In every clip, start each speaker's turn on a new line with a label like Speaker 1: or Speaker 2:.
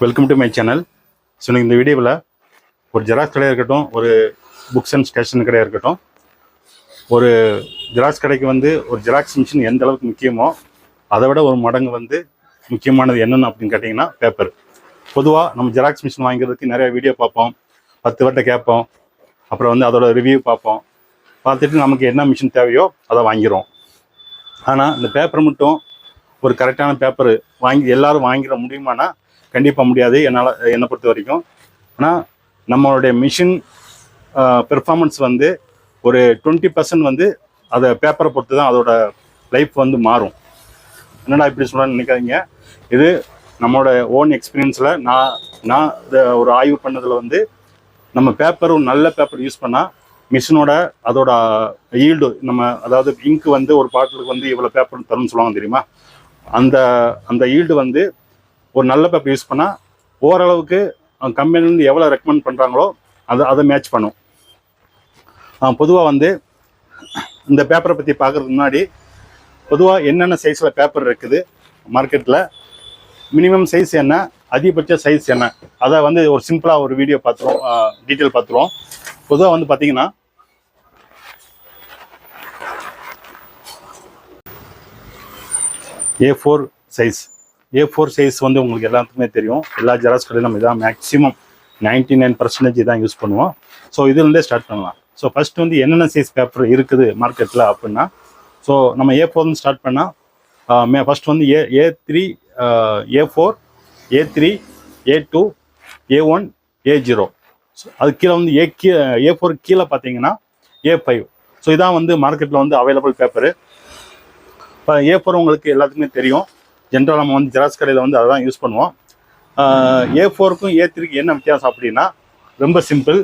Speaker 1: Welcome to my channel so நீங்கள் இந்த வீடியோவில் ஒரு ஜெராக்ஸ் கடையாக இருக்கட்டும் ஒரு புக்ஸ் அண்ட் ஸ்டேஷன் கடையாக இருக்கட்டும் ஒரு ஜெராக்ஸ் கடைக்கு வந்து ஒரு ஜெராக்ஸ் மிஷின் எந்த அளவுக்கு முக்கியமோ அதை விட ஒரு மடங்கு வந்து முக்கியமானது என்னென்னு அப்படின்னு கேட்டிங்கன்னா பேப்பர் பொதுவாக நம்ம ஜெராக்ஸ் மிஷின் வாங்கிறதுக்கு நிறைய வீடியோ பார்ப்போம். பத்து வட்டை கேட்போம். அப்புறம் வந்து அதோட ரிவ்யூ பார்ப்போம். பார்த்துட்டு நமக்கு என்ன மிஷின் தேவையோ அதை வாங்கிடுவோம் ஆனால் இந்த பேப்பர் மட்டும் ஒரு கரெக்டான பேப்பர் வாங்கி எல்லோரும் வாங்கிட முடியுமானா கண்டிப்பாக முடியாது. என்னால் என்னை பொறுத்த வரைக்கும். ஆனால் நம்மளுடைய மிஷின் பெர்ஃபார்மன்ஸ் வந்து ஒரு டுவெண்ட்டி பர்சன்ட் வந்து அதை பேப்பரை பொறுத்து தான் அதோட லைஃப் வந்து மாறும். என்னடா இப்படி சொல்கிறேன்னு நினைக்காதீங்க. இது நம்மளோட ஓன் எக்ஸ்பீரியன்ஸில் நான் நான் இதை ஒரு ஆய்வு பண்ணதில் வந்து நம்ம பேப்பர் ஒரு நல்ல பேப்பர் யூஸ் பண்ணால் மிஷினோட அதோட ஈல்டு நம்ம அதாவது இங்கு வந்து ஒரு பாட்டிலுக்கு வந்து இவ்வளோ பேப்பர் தரும்னு சொல்லுவாங்க தெரியுமா? அந்த அந்த ஈல்டு வந்து ஒரு நல்ல பேப்பர் யூஸ் பண்ணால் ஓரளவுக்கு கம்பெனிலேருந்து எவ்வளோ ரெக்கமெண்ட் பண்ணுறாங்களோ அதை அதை மேட்ச் பண்ணும். பொதுவாக வந்து இந்த பேப்பரை பற்றி பார்க்குறதுக்கு முன்னாடி பொதுவாக என்னென்ன சைஸில் பேப்பர் இருக்குது மார்க்கெட்டில் மினிமம் சைஸ் என்ன? அதிகபட்ச சைஸ் என்ன? அதை வந்து ஒரு சிம்பிளாக ஒரு வீடியோ பார்த்துருவோம். டீட்டெயில் பார்த்துருவோம். பொதுவாக வந்து பார்த்தீங்கன்னா A four size A four size வந்து உங்களுக்கு எல்லாத்துக்குமே தெரியும். எல்லா ஜெராக்ஸ் கடையும் நம்ம இதான் மேக்ஸிமம் நைன்டி நைன் பர்சன்டேஜ் தான் யூஸ் பண்ணுவோம். ஸோ இதுலேருந்தே ஸ்டார்ட் பண்ணலாம். ஸோ ஃபஸ்ட்டு வந்து என்னென்ன சைஸ் பேப்பர் இருக்குது மார்க்கெட்டில் அப்படின்னா ஸோ நம்ம ஏ ஃபோர்னு ஸ்டார்ட் பண்ணால் மே ஃபர்ஸ்ட் வந்து A A three A four A three A two A one A zero அது கீழே வந்து ஏ கீ ஏ ஃபோர் கீழே பார்த்தீங்கன்னா ஏ ஃபைவ் ஸோ இதான் வந்து மார்க்கெட்டில் வந்து அவைலபிள் பேப்பரு இப்போ ஏ ஃபோர் உங்களுக்கு எல்லாத்துக்குமே தெரியும். ஜென்ரலாக நம்ம வந்து ஜெராக்ஸ் கடையில் வந்து அதான் யூஸ் பண்ணுவோம். ஏ ஃபோருக்கும் ஏ த்ரீக்கு என்ன வித்தியாசம் அப்படின்னா ரொம்ப சிம்பிள்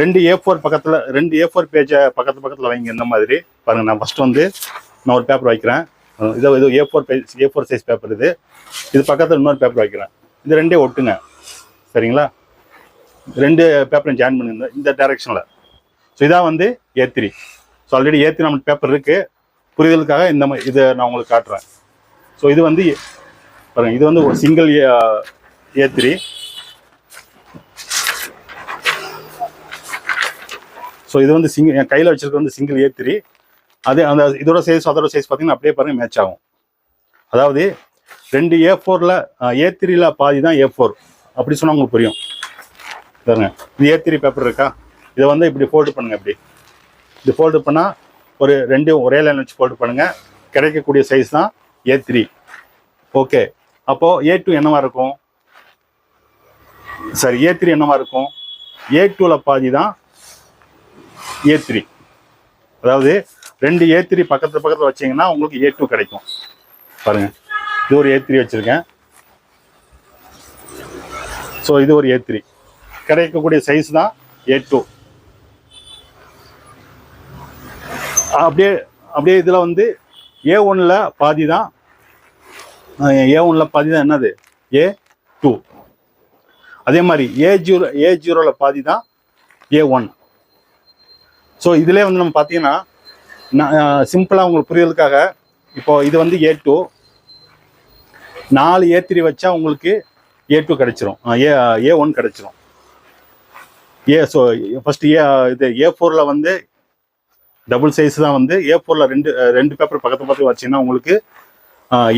Speaker 1: ரெண்டு ஏ ஃபோர் பக்கத்தில் ரெண்டு ஏ ஃபோர் பேஜை பக்கத்து பக்கத்தில் வைங்க இந்த மாதிரி. பாருங்கள் நான் ஃபஸ்ட்டு வந்து நான் ஒரு பேப்பர் வைக்கிறேன் இதோ இது A four page A four size paper இது. இது பக்கத்தில் இன்னொரு பேப்பர் வைக்கிறேன் இது ரெண்டே ஒட்டுங்க. சரிங்களா? ரெண்டு பேப்பரையும் ஜாயின் பண்ணுங்க இந்த டைரெக்ஷனில் ஸோ இதான் வந்து A three so already A three நம்ம பேப்பர் இருக்குது புரிதலுக்காக இந்த மாதிரி இதை நான் உங்களுக்கு காட்டுறேன். ஸோ இது வந்து பாருங்க இது வந்து ஒரு சிங்கிள் ஏ த்ரீ ஸோ இது வந்து சிங்கிள் என் கையில் வச்சிருக்க வந்து சிங்கிள் ஏ த்ரீ அதே அந்த இதோட சைஸ் அதோட சைஸ் பார்த்தீங்கன்னா அப்படியே பாருங்க மேட்ச் ஆகும். அதாவது ரெண்டு ஏ ஃபோரில் ஏ த்ரீல பாதி தான் ஏ ஃபோர் அப்படி சொன்னால் உங்களுக்கு புரியும். பாருங்க இது ஏ த்ரீ பேப்பர் இருக்கா? இதை வந்து இப்படி ஃபோல்டு பண்ணுங்க இப்படி. இது ஃபோல்டு பண்ணால் ஒரு ரெண்டு ஒரே லைன் வச்சு ஃபோல்டு பண்ணுங்க. கிடைக்கக்கூடிய சைஸ் தான் ஏ த்ரீ ஓகே அப்போது ஏ டூ என்னவா இருக்கும்? சரி ஏ த்ரீ என்னவா இருக்கும்? ஏ டூவில் பாதி தான் ஏ த்ரீ அதாவது ரெண்டு ஏ த்ரீ பக்கத்து பக்கத்தில் வச்சீங்கன்னா உங்களுக்கு ஏ டூ கிடைக்கும். பாருங்க. இது ஒரு ஏ த்ரீ வச்சுருக்கேன். ஸோ இது ஒரு ஏ த்ரீ கிடைக்கக்கூடிய சைஸ் தான் ஏ டூ அப்படியே அப்படியே இதில் வந்து ஏ ஒன்னில் பாதி தான் ஏ ஒன்னில் பாதி தான் என்னது? A two. அதே மாதிரி ஏ ஜீரோ ஏ ஜீரோவில் பாதி தான் ஏ ஒன். ஸோ இதிலே வந்து நம்ம பார்த்தீங்கன்னா நான் சிம்பிளாக உங்களுக்கு புரியறதுக்காக இப்போ இது வந்து ஏ டூ. நாலு ஏ த்ரீ வச்சா உங்களுக்கு ஏ டூ கிடச்சிரும். ஏ ஏ ஒன் கிடச்சிரும். ஏ ஸோ ஃபஸ்ட்டு ஏ இது ஏ ஃபோரில் வந்து டபுள் சைஸ் தான் வந்து ஏ ஃபோரில் ரெண்டு ரெண்டு பேப்பர் பக்கத்து பக்கத்து வச்சிங்கன்னா உங்களுக்கு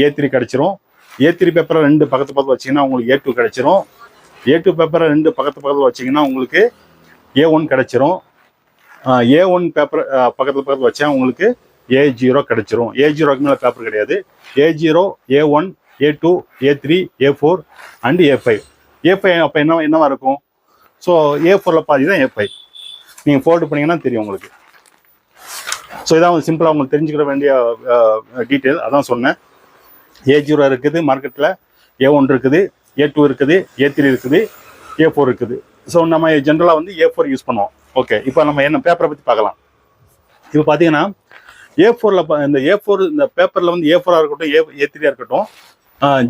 Speaker 1: ஏ த்ரீ கிடச்சிரும். ஏ த்ரீ பேப்பரை ரெண்டு பக்கத்து பக்கத்தில் வச்சிங்கன்னா உங்களுக்கு ஏ டூ கிடைச்சிரும். ஏ டூ பேப்பரை ரெண்டு பக்கத்து பக்கத்தில் வச்சிங்கன்னா உங்களுக்கு ஏ ஒன் கிடச்சிரும். ஏ ஒன் பேப்பர் பக்கத்தில் பக்கத்தில் வச்சா உங்களுக்கு ஏ ஜீரோ கிடச்சிரும். ஏ ஜீரோக்கு மேலே பேப்பர் கிடையாது. A zero A one A two A three A four and A five A five அப்போ என்ன என்னவா இருக்கும்? ஸோ ஏ ஃபோரில் பாதி தான் ஏ ஃபைவ் நீங்கள் ஃபோல்டு பண்ணிங்கன்னா தெரியும் உங்களுக்கு. ஸோ இதான் சிம்பிளாக உங்களுக்கு தெரிஞ்சுக்கிற வேண்டிய டீட்டெயில் அதான் சொன்னேன். ஏ ஜீரோ இருக்குது மார்க்கெட்டில் ஏ ஒன் இருக்குது ஏ டூ இருக்குது ஏ த்ரீ இருக்குது ஏ ஃபோர் இருக்குது. ஸோ நம்ம ஜென்ரலாக வந்து ஏ ஃபோர் யூஸ் பண்ணுவோம். ஓகே இப்போ நம்ம என்ன பேப்பரை பற்றி பார்க்கலாம். இப்போ பார்த்தீங்கன்னா ஏ ஃபோரில் இந்த ஏ ஃபோர் இந்த பேப்பரில் வந்து ஏ ஃபோராக இருக்கட்டும் ஏ ஏ த்ரீயாக இருக்கட்டும்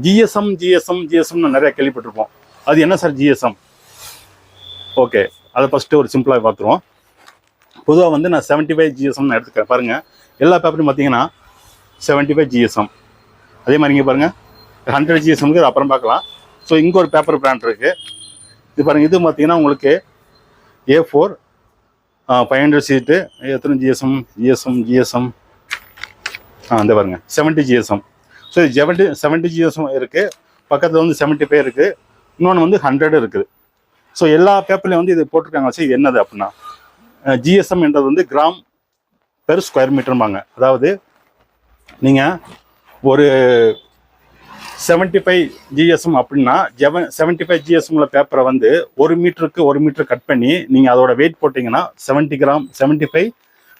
Speaker 1: ஜிஎஸ்எம் ஜிஎஸ்எம் ஜிஎஸ்எம்னு நிறையா கேள்விப்பட்டிருப்போம். அது என்ன சார் ஜிஎஸ்எம் ஓகே அதை ஃபஸ்ட்டு ஒரு சிம்பிளாக பார்த்துருவோம். பொதுவாக வந்து நான் செவன்ட்டி ஃபைவ் ஜிஎஸ்எம்னு எடுத்துக்கிறேன். பாருங்கள் எல்லா பேப்பரும் பார்த்தீங்கன்னா செவன்ட்டி ஃபைவ் ஜிஎஸ்எம் அதே மாதிரி இங்கே பாருங்கள் ஹண்ட்ரட் ஜிஎஸ்எம்க்கு அப்புறம் பார்க்கலாம். ஸோ இங்கே ஒரு பேப்பர் பிராண்ட் இருக்குது இது பாருங்கள் இது பார்த்தீங்கன்னா உங்களுக்கு ஏ ஃபோர் ஃபைவ் ஹண்ட்ரட் சீட்டு எத்தனை ஜிஎஸ்எம் ஜிஎஸ்எம் ஜிஎஸ்எம் ஆ அந்த பாருங்க செவன்ட்டி ஜிஎஸ்எம் ஸோ இது செவன்ட்டி செவன்ட்டி ஜிஎஸ்எம் இருக்குது பக்கத்தில் வந்து செவன்ட்டி ஃபைவ் இருக்குது இன்னொன்று வந்து ஹண்ட்ரட் இருக்குது ஸோ எல்லா பேப்பர்லையும் வந்து இது போட்டிருக்காங்க. சரி என்னது அப்படின்னா ஜிஎஸ்எம் என்றது வந்து கிராம் பெர் ஸ்கொயர் மீட்டர்பாங்க அதாவது நீங்கள் ஒரு செவன்ட்டி ஃபைவ் ஜிஎஸ்எம் அப்படின்னா ஜெவன் செவன்ட்டி ஃபைவ் ஜிஎஸ்எம்ல பேப்பரை வந்து ஒரு மீட்டருக்கு ஒரு மீட்டர் கட் பண்ணி நீங்கள் அதோட வெயிட் போட்டிங்கன்னா seventy gram seventy five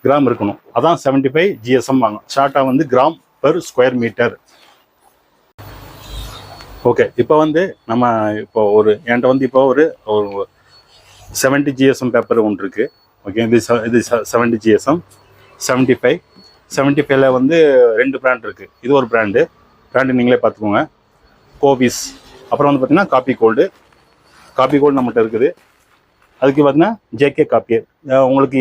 Speaker 1: gram இருக்கணும். அதான் செவன்ட்டி ஃபைவ் ஜிஎஸ்எம் வாங்க. ஷார்ட்டாக வந்து gram per square metre okay இப்போ வந்து நம்ம இப்போ ஒரு என்கிட்ட வந்து இப்போ ஒரு செவன்ட்டி ஜிஎஸ்எம் பேப்பர் ஒன்று இருக்குது ஓகே இது இது seventy GSM seventy five seventy ஃபைவ்ல வந்து ரெண்டு பிராண்ட் இருக்குது இது ஒரு பிராண்டு பிராண்டு நீங்களே பார்த்துக்கோங்க கோவிஸ் அப்புறம் வந்து பார்த்தீங்கன்னா காப்பி கோல்டு காப்பி கோல்டு நம்மகிட்ட இருக்குது. அதுக்கு பார்த்தீங்கன்னா ஜேகே காப்பி உங்களுக்கு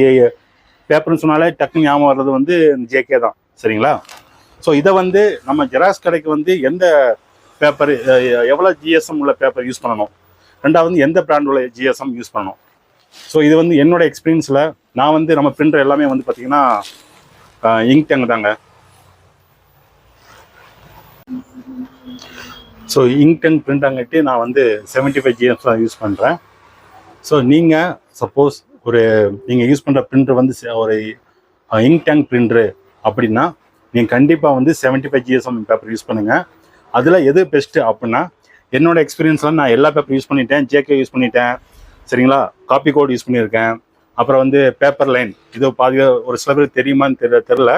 Speaker 1: பேப்பர்னு சொன்னாலே டக்குன்னு ஞாபகம் வர்றது வந்து ஜேகே தான். சரிங்களா? ஸோ இதை வந்து நம்ம ஜெராக்ஸ் கடைக்கு வந்து எந்த பேப்பர் எவ்வளோ ஜிஎஸ்எம் உள்ள பேப்பர் யூஸ் பண்ணணும்? ரெண்டாவது வந்து எந்த பிராண்ட் உள்ள ஜிஎஸ்எம் யூஸ் பண்ணணும்? ஸோ இது வந்து என்னோட எக்ஸ்பீரியன்ஸில் நான் வந்து நம்ம பிரிண்டர் எல்லாமே வந்து பார்த்தீங்கன்னா இங்க் டேங் தாங்க. ஸோ இங்க் டென் பிரிண்டாங்கட்டி நான் வந்து செவன்ட்டி ஃபைவ் ஜிஎம்ஸ் தான் யூஸ் பண்ணுறேன் ஸோ நீங்கள் சப்போஸ் ஒரு நீங்கள் யூஸ் பண்ணுற பிரிண்டர் வந்து ஒரு இங்க் டேங்க் பிரிண்டரு அப்படின்னா நீங்கள் கண்டிப்பாக வந்து seventy five GSM paper use பண்ணுங்கள் அதில் எது பெஸ்ட்டு அப்படின்னா என்னோடய எக்ஸ்பீரியன்ஸில் நான் எல்லா பேப்பர் யூஸ் பண்ணிட்டேன் ஜேகே யூஸ் பண்ணிட்டேன். சரிங்களா? காப்பி கோட் யூஸ் பண்ணியிருக்கேன். அப்புறம் வந்து பேப்பர் லைன் இது பாதி ஒரு சில பேருக்கு தெரியுமான்னு தெரியல. தெரில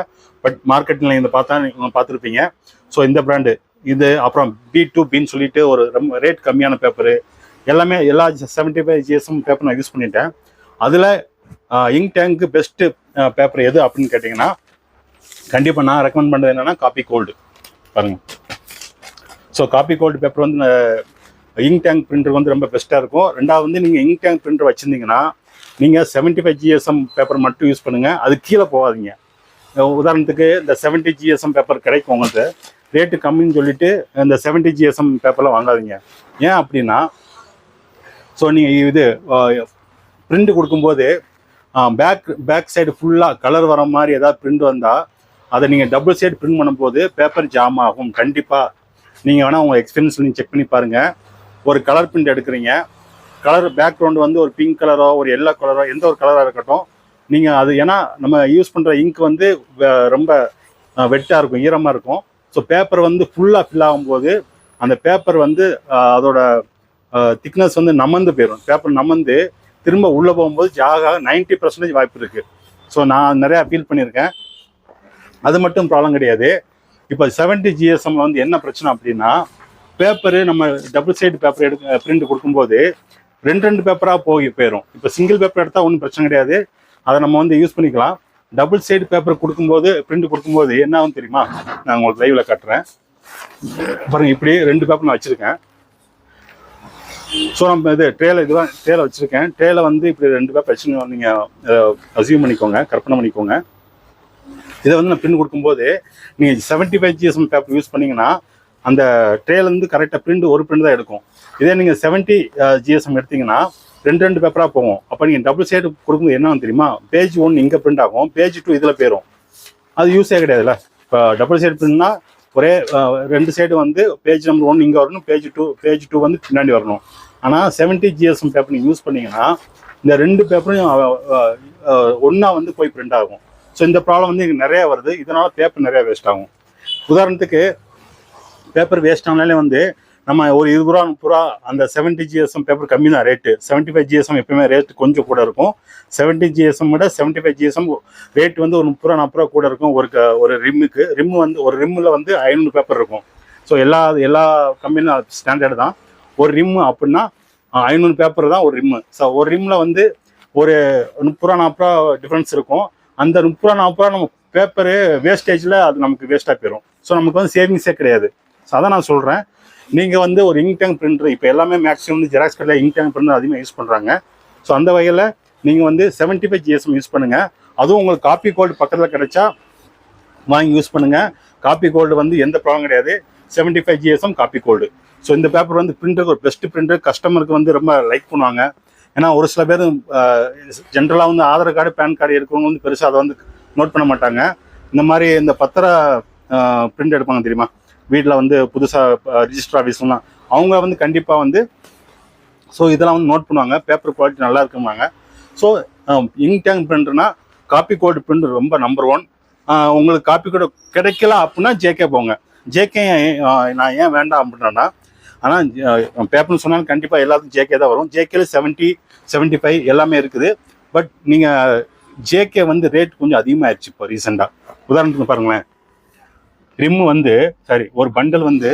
Speaker 1: பட் மார்க்கெட்டில் இந்த பார்த்தா நீங்கள் பார்த்துருப்பீங்க. ஸோ இந்த பிராண்டு இது அப்புறம் பி டூ பின்னு சொல்லிட்டு ஒரு ரொம்ப ரேட் கம்மியான பேப்பரு எல்லாமே எல்லா செவன்ட்டி ஃபைவ் ஜிஎஸ்எம் பேப்பர் நான் யூஸ் பண்ணிட்டேன். அதில் இங்க் டேங்க்கு பெஸ்ட்டு பேப்பர் எது அப்படின்னு கேட்டிங்கன்னா கண்டிப்பாக நான் ரெக்கமெண்ட் பண்ணுறது என்னென்னா காப்பி கோல்டு பாருங்கள் ஸோ காப்பி கோல்டு பேப்பர் வந்து இங்க் டேங்க் பிரிண்டர் வந்து ரொம்ப பெஸ்ட்டாக இருக்கும். ரெண்டாவது வந்து நீங்கள் இங்க் டேங்க் பிரிண்டர் வச்சுருந்தீங்கன்னா நீங்கள் செவன்ட்டி ஃபைவ் ஜிஎஸ்எம் பேப்பர் மட்டும் யூஸ் பண்ணுங்கள் அது கீழே போகாதீங்க. உதாரணத்துக்கு இந்த செவன்ட்டி ஜிஎஸ்எம் பேப்பர் கிடைக்கும் உங்களுக்கு. ரேட்டு கம்மின்னு சொல்லிட்டு இந்த செவன்ட்டி ஜிஎஸ்எம் பேப்பரில் வாங்காதீங்க. ஏன் அப்படின்னா ஸோ நீங்கள் இது பிரிண்ட் கொடுக்கும்போது பேக் பேக் சைடு ஃபுல்லாக கலர் வர மாதிரி ஏதாவது பிரிண்ட் வந்தால் அதை நீங்கள் டபுள் சைடு பிரிண்ட் பண்ணும்போது பேப்பர் ஜாம் ஆகும். கண்டிப்பாக நீங்கள் வேணால் உங்கள் எக்ஸ்பீரியன்ஸ் நீங்கள் செக் பண்ணி பாருங்கள் ஒரு கலர் பிரிண்ட் எடுக்கிறீங்க. கலர் பேக்ரவுண்ட் வந்து ஒரு பிங்க் கலரோ ஒரு எல்லோ கலரோ எந்த ஒரு கலராக இருக்கட்டும் நீங்கள் அது ஏன்னா நம்ம யூஸ் பண்ணுற இங்க் வந்து ரொம்ப வெட்டாக இருக்கும் ஈரமாக இருக்கும். ஸோ பேப்பர் வந்து ஃபுல்லாக ஃபில் ஆகும்போது அந்த பேப்பர் வந்து அதோட திக்னஸ் வந்து நமந்து போயிடும் பேப்பர் நமந்து திரும்ப உள்ளே போகும்போது ஜாக நைன்ட்டி பர்சன்டேஜ் வாய்ப்பு இருக்குது ஸோ நான் நிறையா ஃபீல் பண்ணியிருக்கேன். அது மட்டும் ப்ராப்ளம் கிடையாது. இப்போ செவன்ட்டி ஜிஎஸ்எம்மில் வந்து என்ன பிரச்சனை அப்படின்னா பேப்பரு நம்ம டபுள் சைடு பேப்பர் எடுக்க பிரிண்ட் கொடுக்கும்போது ரெண்டு ரெண்டு பேப்பராக போய் போயிடும் இப்போ சிங்கிள் பேப்பர் எடுத்தால் ஒன்றும் பிரச்சனை கிடையாது. அதை நம்ம வந்து யூஸ் பண்ணிக்கலாம். டபுள் சைடு பேப்பர் கொடுக்கும்போது பிரிண்ட் கொடுக்கும்போது என்ன ஆகும் தெரியுமா? நான் உங்களுக்கு லைவில் காட்டுறேன். பாருங்க இப்படி ரெண்டு பேப்பர் நான் வச்சுருக்கேன். ஸோ நம்ம இது ட்ரேல இதுதான் ட்ரேல வச்சுருக்கேன். ட்ரேல வந்து இப்படி ரெண்டு பேப்பர் வச்சு நீங்கள் அசியூம் பண்ணிக்கோங்க கற்பனை பண்ணிக்கோங்க. இதை வந்து நான் பிரிண்ட் கொடுக்கும்போது நீங்கள் seventy five GSM paper use பண்ணிங்கன்னா அந்த ட்ரேலேருந்து கரெக்டாக பிரிண்ட் ஒரு பிரிண்ட் தான் எடுக்கும். இதே நீங்கள் செவன்ட்டி ஜிஎஸ்எம் எடுத்தீங்கன்னா ரெண்டு ரெண்டு பேப்பராக போகும். அப்போ நீங்கள் டபுள் சைடு கொடுக்கும்போது என்னன்னு தெரியுமா? பேஜ் ஒன் இங்கே பிரிண்ட் ஆகும் பேஜ் டூ இதில் போயிடும் அது யூஸே கிடையாதுல்ல. இப்போ டபுள் சைடு பிரிண்ட்னா ஒரே ரெண்டு சைடு வந்து பேஜ் நம்பர் ஒன் இங்கே வரணும் பேஜ் டூ பேஜ் டூ வந்து பின்னாடி வரணும். ஆனால் செவன்ட்டி ஜிஎஸ்எம் பேப்பர் நீங்கள் யூஸ் பண்ணிங்கன்னா இந்த ரெண்டு பேப்பரும் ஒன்றா வந்து போய் பிரிண்ட் ஆகும். ஸோ இந்த ப்ராப்ளம் வந்து இங்கே நிறையா வருது. இதனால் பேப்பர் நிறையா வேஸ்ட் ஆகும். உதாரணத்துக்கு பேப்பர் வேஸ்ட் ஆனாலே வந்து நம்ம ஒரு இருபது ரூபா முப்பது ரூபா அந்த செவன்ட்டி ஜிஎஸ்எம் பேப்பர் கம்மி தான் ரேட்டு செவன்ட்டி ஃபைவ் ஜிஎஸ்எம் எப்பயுமே ரேட் கொஞ்சம் கூட இருக்கும். செவன்ட்டி ஜிஎஸ்எம் விட செவன்ட்டி ஃபைவ் ஜிஎஸ்எம் ரேட் வந்து ஒரு முப்பது ரூபா நாற்பது ரூபா கூட இருக்கும். ஒரு க- ஒரு ரிம்முக்கு ரிம் வந்து ஒரு ரிம்மில் வந்து ஐநூறு பேப்பர் இருக்கும். ஸோ எல்லா எல்லா கம்பெனியும் ஸ்டாண்டர்டு தான். ஒரு ரிம்மு அப்படின்னா ஐநூறு பேப்பர் தான் ஒரு ரிம்மு ஸோ ஒரு ரிம்மில் வந்து ஒரு முப்பது ரூபா நாற்பது ரூபா டிஃப்ரென்ஸ் இருக்கும். அந்த முப்பது ரூபா நாற்பது ரூபா நம்ம பேப்பரு வேஸ்டேஜில் அது நமக்கு வேஸ்ட்டாக போயிடும் ஸோ நமக்கு வந்து சேவிங்ஸே கிடையாது. ஸோ அதான் நான் சொல்கிறேன் நீங்கள் வந்து ஒரு இங்க் டேங்க் பிரிண்டர் இப்போ எல்லாமே மேக்ஸிமம் வந்து ஜெராக்ஸ் கடையில் இங்க் டேங்க் பிரிண்டர் அதிகமாக யூஸ் பண்ணுறாங்க ஸோ அந்த வகையில் நீங்கள் வந்து செவன்ட்டி ஃபைவ் ஜிஎஸ்எம் யூஸ் பண்ணுங்கள் அதுவும் உங்களுக்கு காப்பி கோல்டு பக்கத்தில் கிடைச்சா வாங்கி யூஸ் பண்ணுங்கள் காப்பி கோல்டு வந்து எந்த ப்ராப்ளம் கிடையாது. Seventy five GSM copy gold so இந்த பேப்பர் வந்து பிரிண்டருக்கு ஒரு பெஸ்ட் பிரிண்டர் கஸ்டமருக்கு வந்து ரொம்ப லைக் பண்ணுவாங்க. ஏன்னா ஒரு சில பேர் ஜென்ரலாக வந்து ஆதார் கார்டு பேன் கார்டு இருக்கிறவங்க வந்து பெருசாக அதை வந்து நோட் பண்ண மாட்டாங்க. இந்த மாதிரி இந்த பத்திர பிரிண்ட் எடுப்பாங்க தெரியுமா? வீட்டில் வந்து புதுசாக ரிஜிஸ்டர் ஆஃபீஸ்லாம் அவங்க வந்து கண்டிப்பாக வந்து ஸோ இதெல்லாம் வந்து நோட் பண்ணுவாங்க. பேப்பர் குவாலிட்டி நல்லா இருக்குவாங்க ஸோ இங்க் டேங்க் பிரிண்டர்னா காப்பி கோடு பிரிண்டர் ரொம்ப நம்பர் ஒன் உங்களுக்கு காப்பி கோடு கிடைக்கல அப்படின்னா ஜேகே போங்க. ஜேகே நான் ஏன் வேண்டாம் அப்படின்னா ஆனால் பேப்பர்னு சொன்னாலும் கண்டிப்பாக எல்லாத்துக்கும் ஜேகே தான் வரும். ஜேகேல செவன்ட்டி செவன்ட்டி ஃபைவ் எல்லாமே இருக்குது. பட் நீங்கள் ஜேகே வந்து ரேட் கொஞ்சம் அதிகமாகிடுச்சு இப்போ ரீசெண்டாக உதாரணத்துக்கு பாருங்களேன். ரிம் வந்து சாரி ஒரு பண்டல் வந்து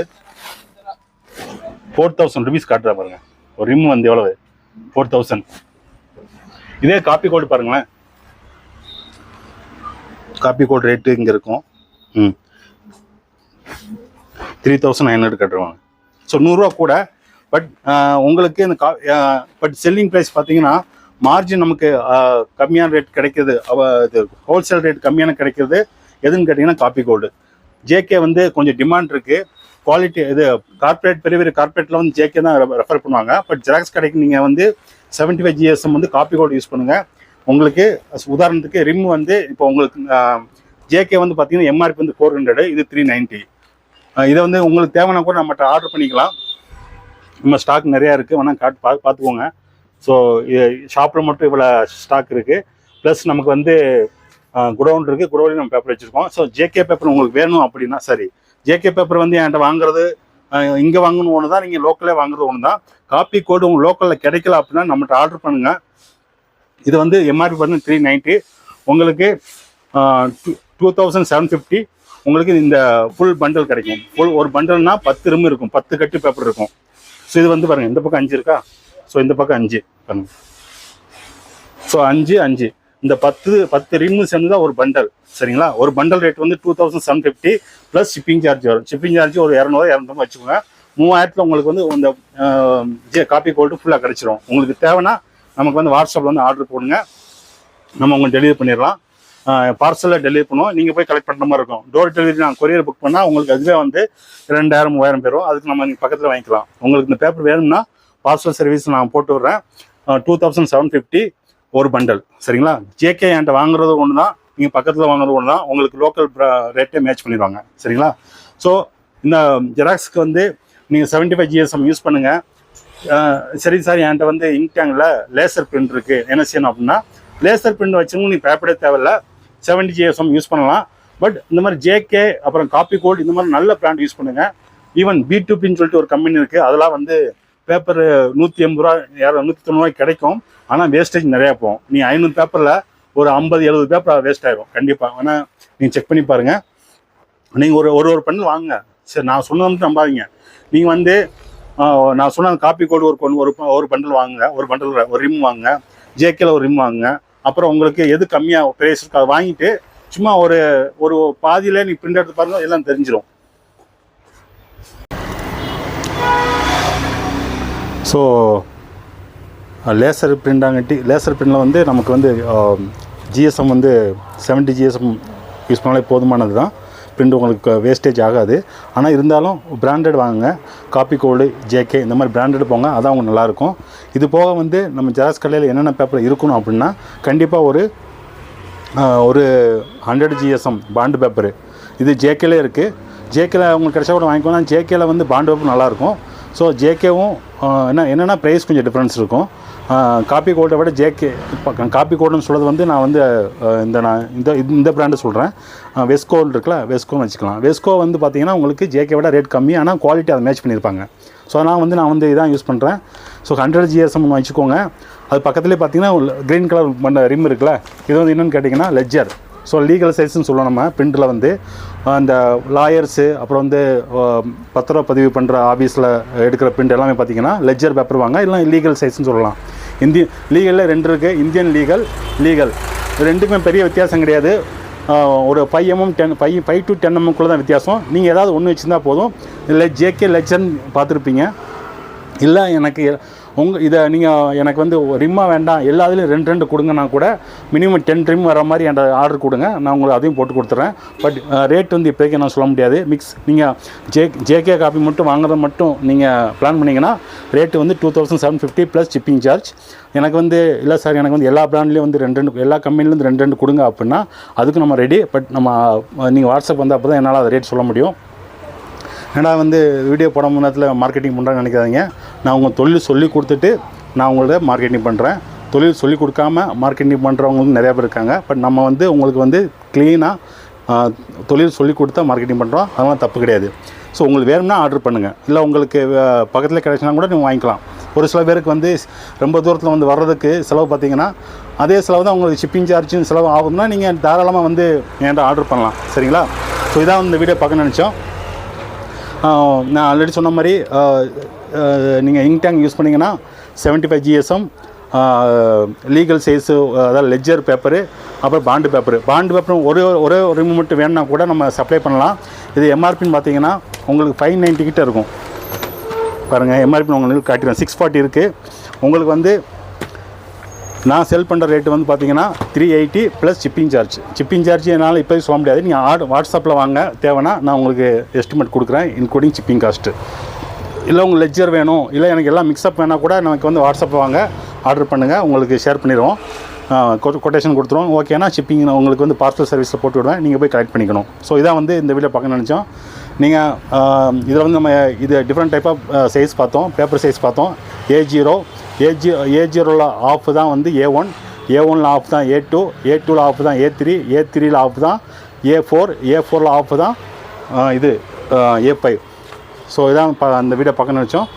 Speaker 1: ஃபோர் தௌசண்ட் ருபீஸ் காட்டுறா பாருங்க. ஒரு ரிம் வந்து எவ்வளவு? ஃபோர் தௌசண்ட் இதே காப்பி கோடு பாருங்களேன். காப்பி கோட் ரேட்டு இங்கே இருக்கும். ம். த்ரீ தௌசண்ட் நைன் ஹண்ட்ரட் கட்டுருவாங்க ஸோ நூறுரூவா கூட பட் உங்களுக்கு இந்த கா பட் செல்லிங் ப்ரைஸ் பார்த்தீங்கன்னா மார்ஜின் நமக்கு கம்மியான ரேட் கிடைக்கிறது. அவ இது ஹோல்சேல் ரேட் கம்மியான கிடைக்கிறது. எதுன்னு கேட்டிங்கன்னா காப்பி கோல்டு ஜேகே வந்து கொஞ்சம் டிமாண்ட் இருக்குது குவாலிட்டி இது கார்ப்பரேட் பெரிய பெரிய கார்ப்பரேட்டில் வந்து ஜேகே தான் ரெஃபர் பண்ணுவாங்க. பட் ஜெராக்ஸ் கடைக்கு நீங்கள் வந்து செவன்ட்டி ஃபைவ் ஜிஎஸ்எம் வந்து காப்பி கோட் யூஸ் பண்ணுங்கள் உங்களுக்கு உதாரணத்துக்கு ரிம் வந்து இப்போ உங்களுக்கு ஜேகே வந்து பார்த்தீங்கன்னா எம்ஆர்பி வந்து ஃபோர் ஹண்ட்ரடு இது த்ரீ நைன்ட்டி இதை வந்து உங்களுக்கு தேவைன்னா கூட நம்மகிட்ட ஆர்டர் பண்ணிக்கலாம். நம்ம ஸ்டாக் நிறையா இருக்குது வேணால் காட்டு பா பார்த்துக்கோங்க ஸோ ஷாப்பில் மட்டும் இவ்வளோ ஸ்டாக் இருக்குது ப்ளஸ் நமக்கு வந்து குடவுன் இருக்குது குடவுன்லையும் நம்ம பேப்பர் வச்சுருக்கோம். ஸோ ஜேகே பேப்பர் உங்களுக்கு வேணும் அப்படின்னா சரி. ஜேகே பேப்பர் வந்து என்கிட்ட வாங்குறது இங்கே வாங்கணும் ஒன்று தான் நீங்கள் லோக்கலே வாங்குறது ஒன்று தான். காப்பி கோடு உங்கள் லோக்கலில் கிடைக்கல அப்படின்னா நம்மகிட்ட ஆர்டர் பண்ணுங்கள் இது வந்து எம்ஆர்பி பண்ணி த்ரீ நைன்ட்டி உங்களுக்கு டூ தௌசண்ட் செவன் ஃபிஃப்டி உங்களுக்கு இந்த ஃபுல் பண்டல் கிடைக்கும். ஃபுல் ஒரு பண்டல்னா பத்து ரிம் இருக்கும். பத்து கட்டு பேப்பர் இருக்கும். ஸோ இது வந்து பாருங்கள் இந்த பக்கம் அஞ்சு இருக்கா? ஸோ இந்த பக்கம் அஞ்சு. பாருங்க. ஸோ அஞ்சு அஞ்சு. இந்த பத்து பத்து ரிம்மு சேர்ந்து தான் ஒரு பண்டல் சரிங்களா? ஒரு பண்டல் ரேட் வந்து two thousand seven fifty plus shipping charge வரும். ஷிப்பிங் சார்ஜ் ஒரு இரநூறு இரநூறுவா வச்சுக்கோங்க. மூவாயிரத்தில் உங்களுக்கு வந்து இந்த ஜே காப்பி கோல்டு ஃபுல்லாக கிடச்சிரும். உங்களுக்கு தேவைன்னா நமக்கு வந்து வாட்ஸ்அப்பில் வந்து ஆர்டர் போடுங்க. நம்ம உங்களுக்கு டெலிவரி பண்ணிடலாம். பார்சலில் டெலிவரி பண்ணுவோம். நீங்கள் போய் கலெக்ட் பண்ணுற மாதிரி இருக்கும். டோர் டெலிவரி நான் கொரியர் புக் பண்ணால் உங்களுக்கு அதுவே வந்து ரெண்டாயிரம் மூவாயிரம் பேரும் அதுக்கு நம்ம பக்கத்தில் வாங்கிக்கலாம். உங்களுக்கு இந்த பேப்பர் வேணும்னா பார்சல் சர்வீஸ் நான் போட்டு விட்றேன். டூ தௌசண்ட் செவன் ஃபிஃப்டி ஒரு பண்டல் சரிங்களா? ஜேகே என்கிட்ட வாங்குறது ஒன்று தான் நீங்கள் பக்கத்தில் வாங்குறது ஒன்று தான் உங்களுக்கு லோக்கல் ரேட்டே மேட்ச் பண்ணிடுவாங்க சரிங்களா? ஸோ இந்த ஜெராக்ஸ்க்கு வந்து நீங்கள் செவன்ட்டி ஃபைவ் ஜிஎஸ்எம் யூஸ் பண்ணுங்கள் சரி சார் என்கிட்ட வந்து இங்க் டேங்கில் லேசர் பிரிண்ட் இருக்குது என்ன செய்யணும் அப்படின்னா லேசர் பிரிண்ட் வச்சுங்க நீங்கள் பேப்பரே தேவையில்ல. செவன்டி ஜிஎஸ்எம் யூஸ் பண்ணலாம். பட் இந்த மாதிரி ஜேகே அப்புறம் காப்பி கோல்டு இந்த மாதிரி நல்ல பிராண்ட் யூஸ் பண்ணுங்கள் ஈவன் பி டூ பின்னு சொல்லிட்டு ஒரு கம்பெனி இருக்குது அதெல்லாம் வந்து பேப்பர் நூற்றி எண்பது ரூபா யாரோ நூற்றி தொண்ணூறுவாய்க்கு கிடைக்கும். ஆனால் வேஸ்டேஜ் நிறையா போகும். நீ ஐநூறு பேப்பரில் ஒரு ஐம்பது எழுபது பேப்பர் வேஸ்ட் ஆயிரும். கண்டிப்பாக ஆனால் நீங்கள் செக் பண்ணி பாருங்கள் நீங்கள் ஒரு ஒரு ஒரு பண்ணு வாங்க சரி நான் சொன்னது வந்து நம்பாதீங்க. நீங்கள் வந்து நான் சொன்ன காப்பி கோடு ஒரு கொண்டு ஒரு ஒரு பண்டல் வாங்குங்க. ஒரு பண்டல் ஒரு ரிம் வாங்குங்க. ஜேகேல ஒரு ரிம் வாங்குங்க. அப்புறம் உங்களுக்கு எது கம்மியாக ப்ரைஸ் இருக்கோ அதை வாங்கிட்டு சும்மா ஒரு ஒரு பாதியில் நீ பிரிண்ட் எடுத்து பாருங்க எல்லாம் தெரிஞ்சிடும் ஸோ லேசர் பிரிண்டாங்கட்டி லேசர் பிரிண்டில் வந்து நமக்கு வந்து ஜிஎஸ்எம் வந்து 70 ஜிஎஸ்எம் யூஸ் பண்ணாலே போதுமானது தான் பிரிண்ட் உங்களுக்கு வேஸ்டேஜ் ஆகாது. ஆனால் இருந்தாலும் பிராண்டட் வாங்குங்க. காப்பி கோல்டு ஜேகே இந்த மாதிரி பிராண்டட் போங்க. அதான் உங்களுக்கு நல்லாயிருக்கும். இது போக வந்து நம்ம ஜெராக்ஸ் கடையில் என்னென்ன பேப்பர் இருக்கணும் அப்படின்னா கண்டிப்பாக ஒரு ஒரு ஹண்ட்ரட் ஜிஎஸ்எம் பாண்டு பேப்பரு இது ஜேகேலே இருக்குது ஜேகேல உங்களுக்கு கிடைச்சா கூட வாங்கிக்கோங்க. ஜேகேல வந்து பாண்டு பேப்பர் நல்லாயிருக்கும். ஸோ ஜேகேவும் என்ன என்னென்னா ப்ரைஸ் கொஞ்சம் டிஃப்ரென்ஸ் இருக்கும். காப்பி கோல்டை விட ஜேகே இப்போ காப்பி கோல்டுன்னு சொல்கிறது வந்து நான் வந்து இந்த நான் இந்த இது- இந்த பிராண்டு சொல்கிறேன் வெஸ்கோல் இருக்குல்ல வெஸ்கோன்னு வச்சுக்கலாம். வெஸ்கோ வந்து பார்த்திங்கன்னா உங்களுக்கு ஜேகே விட ரேட் கம்மி ஆனால் குவாலிட்டி அதை மேட்ச் பண்ணியிருப்பாங்க. ஸோ நான் வந்து நான் வந்து இதான் யூஸ் பண்ணுறேன் ஸோ ஹண்ட்ரட் ஜிஎஸ்எம் வச்சுக்கோங்க. அது பக்கத்துலேயே பார்த்தீங்கன்னா க்ரீன் கலர் பண்ண ரிம் இருக்குல்ல இது வந்து என்னென்னு கேட்டிங்கன்னா லெஜர் ஸோ லீகல் சைஸ்ன்னு சொல்லுவோம் நம்ம பிரிண்டில் வந்து அந்த லாயர்ஸு அப்புறம் வந்து பத்திர பதிவு பண்ணுற ஆஃபீஸில் எடுக்கிற பிரிண்ட் எல்லாமே பார்த்தீங்கன்னா லெஜர் பேப்பர் வாங்க இல்லை லீகல் சைஸ்ன்னு சொல்லலாம். இந்திய லீகலில் ரெண்டு இருக்குது இந்தியன் லீகல் லீகல் ரெண்டுக்குமே பெரிய வித்தியாசம் கிடையாது. ஒரு five mm ten five five to ten எம்எம்குள்ளே தான் வித்தியாசம். நீங்கள் ஏதாவது ஒன்று வச்சுருந்தா போதும். இல்லை ஜேகே லெஜர்ன்னு பார்த்துருப்பீங்க. இல்லை எனக்கு உங்கள் இதை நீங்கள் எனக்கு வந்து ரிம்மாக வேண்டாம் எல்லா இதுலேயும் ரெண்டு ரெண்டு கொடுங்கன்னா கூட மினிமம் டென் ரிம் வர மாதிரி என் ஆர்டர் கொடுங்க. நான் உங்களுக்கு அதையும் போட்டு கொடுத்துட்றேன் பட் ரேட் வந்து இப்போதைக்கு நான் சொல்ல முடியாது. மிக்ஸ் நீங்கள் ஜே ஜேகே காப்பி மட்டும் வாங்குறத மட்டும் நீங்கள் பிளான் பண்ணிங்கன்னா ரேட்டு வந்து two thousand seven fifty plus shipping charge எனக்கு வந்து இல்லை சார் எனக்கு வந்து எல்லா பிராண்ட்லேயும் வந்து ரெண்டு ரெண்டு எல்லா கம்பெனிலேருந்து ரெண்டு ரெண்டு கொடுங்க அப்படின்னா அதுக்கு நம்ம ரெடி பட் நம்ம நீங்கள் வாட்ஸ்அப் வந்து அப்போ தான் என்னால் அதை ரேட் சொல்ல முடியும். ஏன்னா வந்து வீடியோ போட முன்னத்தில் மார்க்கெட்டிங் பண்ணுறாங்கன்னு நினைக்காதீங்க. நான் உங்கள் தொழில் சொல்லி கொடுத்துட்டு நான் உங்கள்ட்ட மார்க்கெட்டிங் பண்ணுறேன் தொழில் சொல்லி கொடுக்காம மார்க்கெட்டிங் பண்ணுறவங்களும் நிறையா பேர் இருக்காங்க. பட் நம்ம வந்து உங்களுக்கு வந்து க்ளீனாக தொழில் சொல்லி கொடுத்தா மார்க்கெட்டிங் பண்ணுறோம் அதெல்லாம் தப்பு கிடையாது. ஸோ உங்களுக்கு வேணும்னா ஆர்டர் பண்ணுங்கள் இல்லை உங்களுக்கு பக்கத்தில் கிடைச்சினா கூட நீங்கள் வாங்கிக்கலாம். ஒரு சில பேருக்கு வந்து ரொம்ப தூரத்தில் வந்து வர்றதுக்கு செலவு பார்த்தீங்கன்னா அதே செலவு தான் உங்களுக்கு ஷிப்பிங் சார்ஜும் செலவு ஆகுதுன்னா நீங்கள் தாராளமாக வந்து என்கிட்ட ஆர்டர் பண்ணலாம். சரிங்களா? ஸோ இதான் இந்த வீடியோ பார்க்க நினச்சோம். நான் ஆல்ரெடி சொன்ன மாதிரி நீங்கள் இங்க் டேங்க் யூஸ் பண்ணிங்கன்னா seventy five GSM legal size அதாவது லெஜர் பேப்பரு அப்புறம் பாண்டு பேப்பரு பாண்டு பேப்பரும் ஒரே ஒரே ஒரு மட்டும் வேணும்னா கூட நம்ம சப்ளை பண்ணலாம். இது எம்ஆர்பின்னு பார்த்தீங்கன்னா உங்களுக்கு ஃபைவ் நைன்ட்டி கிட்ட இருக்கும். பாருங்கள் எம்ஆர்பி உங்களுக்கு காட்டிடுறேன். சிக்ஸ் ஃபார்ட்டி இருக்குது உங்களுக்கு வந்து நான் செல் பண்ணுற ரேட்டு வந்து பார்த்தீங்கன்னா three eighty plus shipping charge shipping charge என்னால் இப்போதைக்கு சொல்ல முடியாது. நீங்கள் ஆர்டர் வாட்ஸ்அப்பில் வாங்க. தேவைன்னா நான் உங்களுக்கு எஸ்டிமேட் கொடுக்குறேன் இன்க்ளூடிங் ஷிப்பிங் காஸ்ட்டு இல்லை உங்களுக்கு லெஜர் வேணும் இல்லை எனக்கு எல்லாம் மிக்ஸ்அப் வேணால் கூட நமக்கு வந்து வாட்ஸ்அப்பில் வாங்க ஆர்டர் பண்ணுங்கள் உங்களுக்கு ஷேர் பண்ணிடுவோம். கொட்டேஷன் கொடுத்துருவோம். ஓகேனா ஷிப்பிங் உங்களுக்கு வந்து பார்சல் சர்வீஸில் போட்டு விடுவேன். நீங்கள் போய் கலெக்ட் பண்ணிக்கணும். ஸோ இதான் வந்து இந்த வீடியோ பார்க்க நினச்சோம். நீங்கள் இதில் வந்து நம்ம இது டிஃப்ரெண்ட் டைப் ஆஃப் சைஸ் பார்த்தோம். பேப்பர் சைஸ் பார்த்தோம். A zero AG G A ஜீரோவில் ஆஃப் தான் வந்து ஏ ஒன் ஏ ஒனில் ஆஃப் தான் ஏ டூ ஏ டூவில் ஆஃப் தான் ஏ த்ரீ ஏ த்ரீயில் ஆஃப் தான் ஏ ஃபோர் ஏ ஃபோரில் ஆஃப் தான் இது ஏ ஃபைவ் ஸோ இதான் ப அந்த வீடியோ பார்க்க நினச்சோம்.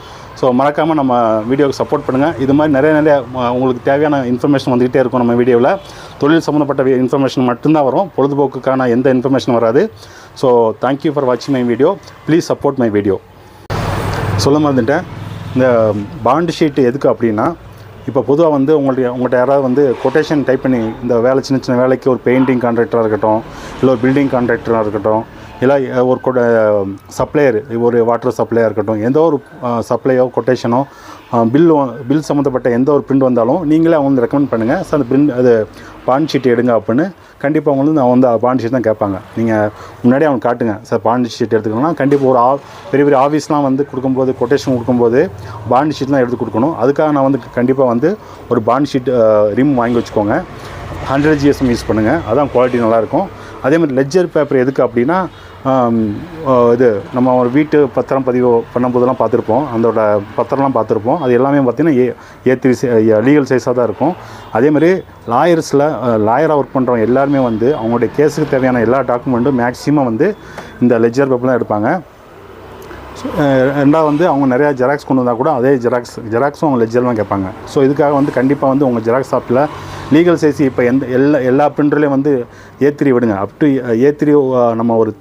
Speaker 1: ஸோ மறக்காமல் நம்ம வீடியோவுக்கு சப்போர்ட் பண்ணுங்கள் இது மாதிரி நிறைய நிறைய உங்களுக்கு தேவையான இன்ஃபர்மேஷன் வந்துக்கிட்டே இருக்கும் நம்ம வீடியோவில் தொழில் சம்மந்தப்பட்ட இன்ஃபர்மேஷன் மட்டும்தான் வரும். பொழுதுபோக்குக்கான எந்த இன்ஃபர்மேஷன் வராது. ஸோ தேங்க்யூ ஃபார் வாட்சிங் my video please support my video சொல்ல மறந்துட்டேன். இந்த பாண்டு ஷீட்டு எதுக்கு அப்படின்னா இப்போ பொதுவாக வந்து உங்கள்ட்ட உங்கள்கிட்ட யாராவது வந்து கொட்டேஷன் டைப் பண்ணி இந்த வேலை சின்ன சின்ன வேலைக்கு ஒரு பெயிண்டிங் கான்ட்ராக்டராக இருக்கட்டும் இல்லை ஒரு பில்டிங் கான்ட்ராக்டராக இருக்கட்டும் இல்லை ஒரு சப்ளையர் ஒரு வாட்டர் சப்ளையாக இருக்கட்டும் எந்த ஒரு சப்ளையோ கொட்டேஷனோ பில் பில் சம்மந்தப்பட்ட எந்த ஒரு பிரிண்ட் வந்தாலும் நீங்களே அவங்க வந்து ரெக்கமெண்ட் பண்ணுங்கள் சார் அந்த பிரிண்ட் அது பாண்ட் ஷீட் எடுங்க அப்படின்னு. கண்டிப்பாக அவங்க வந்து அவன் வந்து பாண்ட் ஷீட் தான் கேட்பாங்க. நீங்கள் முன்னாடியே அவங்க காட்டுங்க. சார் பாண்ட் ஷீட் எடுத்துக்கணும்னா கண்டிப்பாக ஒரு ஆ பெரிய பெரிய ஆஃபீஸ்லாம் வந்து கொடுக்கும்போது கொட்டேஷன் கொடுக்கும்போது பாண்ட் ஷீட்லாம் எடுத்து கொடுக்கணும். அதுக்காக நான் வந்து கண்டிப்பாக வந்து ஒரு பாண்ட் ஷீட் ரிம் வாங்கி வச்சுக்கோங்க. ஹண்ட்ரட் ஜிஎஸ்எம் யூஸ் பண்ணுங்கள் அதான் குவாலிட்டி நல்லாயிருக்கும் அதே மாதிரி லெஜர் பேப்பர் எதுக்கு அப்படின்னா இது நம்ம ஒரு வீட்டு பத்திரம் பதிவு பண்ணும்போதெல்லாம் பார்த்துருப்போம். அதோட பத்திரம்லாம் பார்த்துருப்போம். அது எல்லாமே பார்த்திங்கன்னா ஏ ஏ த்ரீ லீகல் சைஸாக தான் இருக்கும். அதே மாதிரி லாயர்ஸில் லாயராக ஒர்க் பண்ணுறவங்க எல்லாருமே வந்து அவங்களுடைய கேஸுக்கு தேவையான எல்லா டாக்குமெண்ட்டும் மேக்ஸிமம் வந்து இந்த லெஜர் பேப்பர்லாம் எடுப்பாங்க. Uh, ரெண்டாவது வந்து அவங்க நிறையா ஜெராக்ஸ் கொண்டு வந்தால் கூட அதே ஜெராக்ஸ் ஜெராக்ஸும் அவங்க லெஜர்லாம் கேட்பாங்க. ஸோ இதுக்காக வந்து கண்டிப்பாக வந்து உங்கள் ஜெராக்ஸ் ஷாப்பில் லீகல் சைஸ் இப்போ எந்த எல்லா எல்லா பிரிண்டர்லேயும் வந்து ஏ த்ரீ விடுங்க. அப் டு ஏ த்ரீ நம்ம ஒரு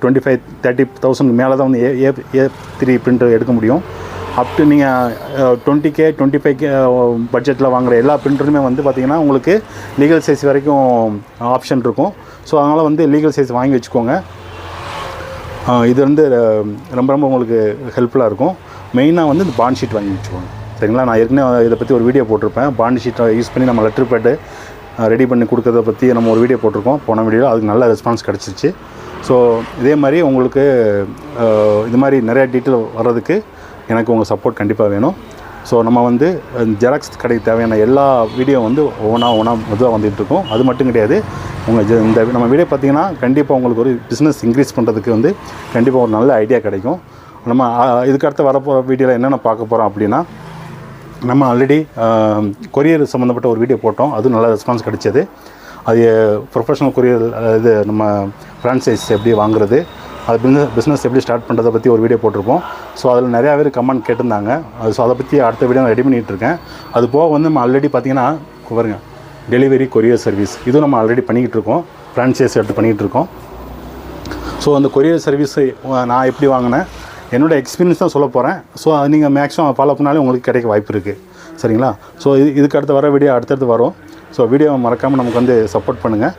Speaker 1: டுவெண்ட்டி ஃபைவ் தேர்ட்டி தௌசண்ட் மேலே தான் வந்து ஏ ஏ த்ரீ பிரிண்டர் எடுக்க முடியும். அப் டு நீங்கள் twenty K twenty five K பட்ஜெட்டில் வாங்குகிற எல்லா பிரிண்டருமே வந்து பார்த்திங்கன்னா உங்களுக்கு லீகல் சைஸ் வரைக்கும் ஆப்ஷன் இருக்கும். ஸோ அதனால் வந்து லீகல் சைஸ் வாங்கி வச்சுக்கோங்க. இது வந்து ரொம்ப ரொம்ப உங்களுக்கு ஹெல்ப்ஃபுல்லாக இருக்கும். மெயினாக வந்து இந்த பாண்ட் ஷீட் வாங்கி வச்சுக்கோங்க. சரிங்களா? நான் ஏற்கனவே இதை பற்றி ஒரு வீடியோ போட்டிருப்பேன். பாண்ட் ஷீட்டை யூஸ் பண்ணி நம்ம லெட்டர் பேட்டு ரெடி பண்ணி கொடுக்கறத பற்றி நம்ம ஒரு வீடியோ போட்டிருக்கோம். போன வீடியோவில் அதுக்கு நல்ல ரெஸ்பான்ஸ் கிடச்சிருச்சு ஸோ இதே மாதிரி உங்களுக்கு இது மாதிரி நிறையா டீட்டெயில் வர்றதுக்கு எனக்கு உங்கள் சப்போர்ட் கண்டிப்பாக வேணும். ஸோ நம்ம வந்து ஜெராக்ஸ் கடைக்கு தேவையான எல்லா வீடியோ வந்து ஒவ்வொன்றா ஒன்றா இதுவாக வந்துட்டு அது மட்டும் கிடையாது. உங்கள் இந்த நம்ம வீடியோ பார்த்தீங்கன்னா கண்டிப்பாக உங்களுக்கு ஒரு பிஸ்னஸ் இன்க்ரீஸ் பண்ணுறதுக்கு வந்து கண்டிப்பாக ஒரு நல்ல ஐடியா கிடைக்கும். நம்ம இதுக்கடுத்து இதுக்கு அடுத்து வரப்போகிற வீடியோவில் என்னென்ன பார்க்க போகிறோம் அப்படின்னா நம்ம ஆல்ரெடி கொரியர் சம்மந்தப்பட்ட ஒரு வீடியோ போட்டோம். அதுவும் நல்ல ரெஸ்பான்ஸ் கிடைச்சது. அது ப்ரொஃபஷனல் கொரியர் இது நம்ம ஃப்ரான்ச்சைஸ் எப்படி வாங்குறது அது பிஸ்னஸ் பிஸ்னஸ் எப்படி ஸ்டார்ட் பண்ணுறதை பற்றி ஒரு வீடியோ போட்டிருப்போம். ஸோ அதில் நிறையா பேர் கமெண்ட் கேட்டிருந்தாங்க. அது ஸோ அதை பற்றி அடுத்த வீடியோ நான் ரெடி பண்ணிகிட்டு இருக்கேன். அது போக வந்து நம்ம ஆல்ரெடி பார்த்தீங்கன்னா பாருங்க டெலிவரி கொரியர் சர்வீஸ் இதுவும் நம்ம ஆல்ரெடி பண்ணிக்கிட்டு இருக்கோம். ஃப்ரான்ச்சைஸ் எடுத்து பண்ணிகிட்டு இருக்கோம். ஸோ அந்த கொரியர் சர்வீஸை நான் எப்படி வாங்கினேன்? என்னோட எக்ஸ்பீரியன்ஸ் தான் சொல்ல போகிறேன் ஸோ அது நீங்கள் மேக்ஸிமம் ஃபாலோ பண்ணாலே உங்களுக்கு கிடைக்க வாய்ப்பு இருக்குது சரிங்களா? ஸோ இது இதுக்கு அடுத்து வர வீடியோ அடுத்தடுத்து வரும். ஸோ வீடியோவை மறக்காமல் நமக்கு வந்து சப்போர்ட் பண்ணுங்கள்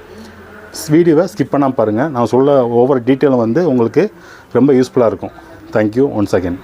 Speaker 1: வீடியோவை ஸ்கிப் பண்ணாமல் பாருங்கள் நான் சொல்ல ஒவ்வொரு டீட்டெயிலும் வந்து உங்களுக்கு ரொம்ப யூஸ்ஃபுல்லாக இருக்கும். Thank you once again